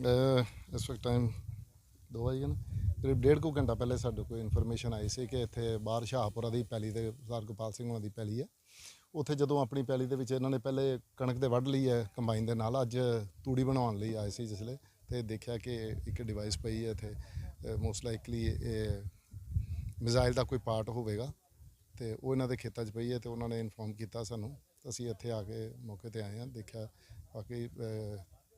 ਇਸ ਵਕਤ ਟਾਈਮ ਦੋ ਵਜੇ ਨਾ, ਕਰੀਬ ਡੇਢ ਕੁ ਘੰਟਾ ਪਹਿਲੇ ਸਾਡੇ ਕੋਲ ਇਨਫੋਰਮੇਸ਼ਨ ਆਈ ਸੀ ਕਿ ਇੱਥੇ ਬਾਹਰ ਸ਼ਾਹਪੁਰਾ ਦੀ ਪੈਲੀ ਦੇ ਸਰਦਾਰ ਗੋਪਾਲ ਸਿੰਘ ਉਹਨਾਂ ਦੀ ਪੈਲੀ ਹੈ। ਉੱਥੇ ਜਦੋਂ ਆਪਣੀ ਪੈਲੀ ਦੇ ਵਿੱਚ ਇਹਨਾਂ ਨੇ ਪਹਿਲੇ ਕਣਕ ਦੇ ਵੱਢ ਲਈ ਹੈ ਕੰਬਾਈਨ ਦੇ ਨਾਲ, ਅੱਜ ਤੂੜੀ ਬਣਾਉਣ ਲਈ ਆਏ ਸੀ ਜਿਸਲੇ ਤੇ ਦੇਖਿਆ ਕਿ ਇੱਕ ਡਿਵਾਈਸ ਪਈ ਹੈ ਇੱਥੇ ਮੋਸਟ ਲਾਈਕਲੀ ਇਹ ਮਿਜ਼ਾਈਲ ਦਾ ਕੋਈ ਪਾਰਟ ਹੋਵੇਗਾ ਤੇ ਉਹ ਇਹਨਾਂ ਦੇ ਖੇਤਾਂ 'ਚ ਪਈ ਹੈ ਤੇ ਉਹਨਾਂ ਨੇ ਇਨਫੋਰਮ ਕੀਤਾ ਸਾਨੂੰ। ਅਸੀਂ ਇੱਥੇ ਆ ਕੇ ਮੌਕੇ ਤੇ ਆਏ ਹਾਂ, ਦੇਖਿਆ, ਬਾਕੀ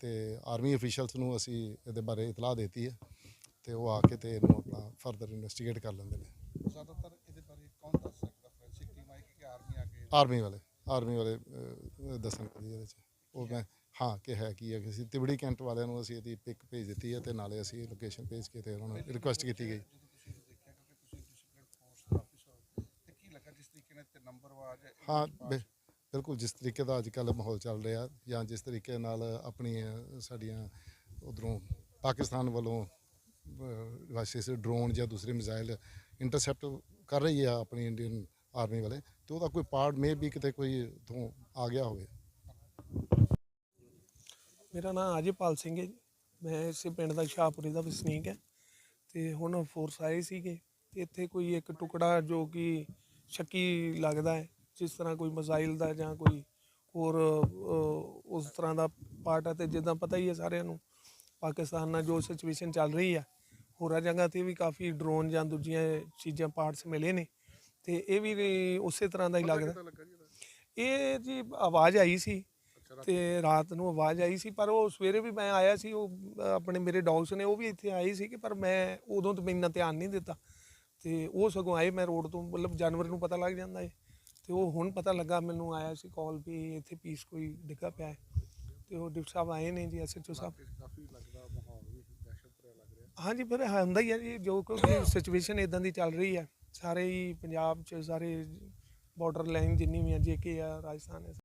ਤੇ ਆਰਮੀ ਅਫੀਸ਼ੀਅਲਸ ਨੂੰ ਅਸੀਂ ਇਹਦੇ ਬਾਰੇ ਇਤਲਾਹ ਦਿੱਤੀ ਹੈ ਤੇ ਉਹ ਆ ਕੇ ਤੇ ਇਹਨੂੰ ਆਪਣਾ ਫਰਦਰ ਇਨਵੈਸਟੀਗੇਟ ਕਰ ਲੈਂਦੇ ਨੇ। ਜ਼ਿਆਦਾਤਰ ਇਹਦੇ ਬਾਰੇ ਕੌਣ ਦੱਸ ਸਕਦਾ? ਫੋਰੈਂਸਿਕ ਟੀਮ ਆਏਗੀ ਕਿ ਆਰਮੀ ਆ ਕੇ? ਆਰਮੀ ਵਾਲੇ ਆਰਮੀ ਵਾਲੇ ਅਹ, ਦੱਸਣਗੇ ਜੀ ਇਹਦੇ 'ਚ। ਉਹ ਮੈਂ ਹਾਂ ਕਿ ਹੈ ਕੀ ਹੈ ਕਿ ਅਸੀਂ ਤਿਬੜੀ ਕੈਂਟ ਵਾਲਿਆਂ ਨੂੰ ਅਸੀਂ ਇਹਦੀ ਪਿਕ ਭੇਜ ਦਿੱਤੀ ਹੈ ਤੇ ਨਾਲੇ ਅਸੀਂ ਲੋਕੇਸ਼ਨ ਭੇਜ ਕੇ ਤੇ ਉਹਨਾਂ ਨੂੰ ਰਿਕੁਐਸਟ ਕੀਤੀ ਗਈ। ਜਦੋਂ ਤੁਸੀਂ ਦੇਖਿਆ ਕਿਉਂਕਿ ਤੁਸੀਂ ਡਿਸਪਲਿਨ ਫੋਰਸ ਦਾ ਆਫੀਸਰ ਤੇ ਕੀ ਲੱਗਾ ਜਿਸ ਤਰੀਕੇ ਨਾਲ ਤੇ ਨੰਬਰ ਵਾਜ ਹਾਂ ਬਿ- ਬਿਲਕੁਲ ਜਿਸ ਤਰੀਕੇ ਦਾ ਅੱਜ ਕੱਲ੍ਹ ਮਾਹੌਲ ਚੱਲ ਰਿਹਾ ਜਾਂ ਜਿਸ ਤਰੀਕੇ ਨਾਲ ਆਪਣੀਆਂ ਸਾਡੀਆਂ ਉਧਰੋਂ ਪਾਕਿਸਤਾਨ ਵੱਲੋਂ ਵਾਸਿਸ ਡਰੋਨ ਜਾਂ ਦੂਸਰੇ ਮਿਜ਼ਾਈਲ ਇੰਟਰਸੈਪਟ ਕਰ ਰਹੀ ਆ ਆਪਣੀ ਇੰਡੀਅਨ ਆਰਮੀ ਵਾਲੇ, ਤੇ ਉਹਦਾ ਕੋਈ ਪਾਰਟ ਮੇ ਵੀ ਕਿਤੇ ਕੋਈ ਤੋਂ ਆ ਗਿਆ ਹੋਵੇ। ਮੇਰਾ ਨਾਮ ਅਜੇਪਾਲ ਸਿੰਘ ਹੈ ਜੀ। ਮੈਂ ਇਸੇ ਪਿੰਡ ਦਾ ਸ਼ਾਹਪੁਰੀ ਦਾ ਵਸਨੀਕ ਹੈ ਤੇ ਹੁਣ ਫੋਰਸ ਆਏ ਸੀਗੇ। ਤੇ ਇੱਥੇ ਕੋਈ ਇੱਕ ਟੁਕੜਾ ਜੋ ਕਿ ਸ਼ੱਕੀ ਲੱਗਦਾ ਹੈ ਜਿਸ ਤਰ੍ਹਾਂ ਕੋਈ ਮਿਜ਼ਾਈਲ ਦਾ ਜਾਂ ਕੋਈ ਹੋਰ ਉਸ ਤਰ੍ਹਾਂ ਦਾ ਪਾਰਟ ਹੈ ਤੇ ਜਿੱਦਾਂ ਪਤਾ ਹੀ ਹੈ ਸਾਰਿਆਂ ਨੂੰ ਪਾਕਿਸਤਾਨ ਨਾਲ ਜੋ ਸਿਚੁਏਸ਼ਨ ਚੱਲ ਰਹੀ ਹੈ ਹੋਰਾਂ ਜਗ੍ਹਾ ਤੇ ਵੀ ਕਾਫੀ ਡਰੋਨ ਜਾਂ ਦੂਜੀਆਂ ਚੀਜ਼ਾਂ ਪਾਰਟਸ ਮਿਲੇ ਨੇ ਤੇ ਇਹ ਵੀ ਉਸੇ ਤਰ੍ਹਾਂ ਦਾ ਹੀ ਲੱਗਦਾ। ਇਹ ਜੀ ਆਵਾਜ਼ ਆਈ ਸੀ ਤੇ ਰਾਤ ਨੂੰ ਆਵਾਜ਼ ਆਈ ਸੀ ਪਰ ਉਹ ਸਵੇਰੇ ਵੀ ਮੈਂ ਆਇਆ ਸੀ ਉਹ ਆਪਣੇ ਮੇਰੇ ਡੌਗਸ ਨੇ ਉਹ ਵੀ ਇੱਥੇ ਆਏ ਸੀ ਕਿ ਪਰ ਮੈਂ ਉਦੋਂ ਤਾਂ ਇੰਨਾ ਧਿਆਨ ਨਹੀਂ ਦਿੱਤਾ ਤੇ ਉਹ ਸਗੋਂ ਆਏ ਮੈਂ ਰੋਡ ਤੋਂ ਮਤਲਬ ਜਾਨਵਰ ਨੂੰ ਪਤਾ ਲੱਗ ਜਾਂਦਾ ਹੈ ਤੇ ਉਹ ਹੁਣ ਪਤਾ ਲੱਗਾ ਮੈਨੂੰ ਆਇਆ ਸੀ ਕਾਲ ਵੀ ਇੱਥੇ ਪੀਸ ਕੋਈ ਡਿੱਗਾ ਪਿਆ ਹੈ। ਤੇ ਉਹ ਡਿਪਟੀ ਸਾਹਿਬ ਆਏ ਨੇ ਜੀ ਐਸਐਚਓ ਸਾਹਿਬ। ਕਾਫੀ ਲੱਗਦਾ ਮਾਹੌਲ ਵੀ ਦਹਿਸ਼ਤ ਭਰਿਆ ਲੱਗ ਰਿਹਾ। ਹਾਂਜੀ ਫਿਰ ਹੁੰਦਾ ਹੀ ਹੈ ਜੀ ਜੋ ਕਿਉਂਕਿ ਸਿਚੁਏਸ਼ਨ ਇਦਾਂ ਦੀ ਚੱਲ ਰਹੀ ਹੈ ਸਾਰੇ ਹੀ ਪੰਜਾਬ 'ਚ ਸਾਰੇ ਬਾਰਡਰ ਲਾਈਨ ਜਿੰਨੀ ਵੀ ਹੈ ਜੇਕੇ ਆ ਰਾਜਸਥਾਨ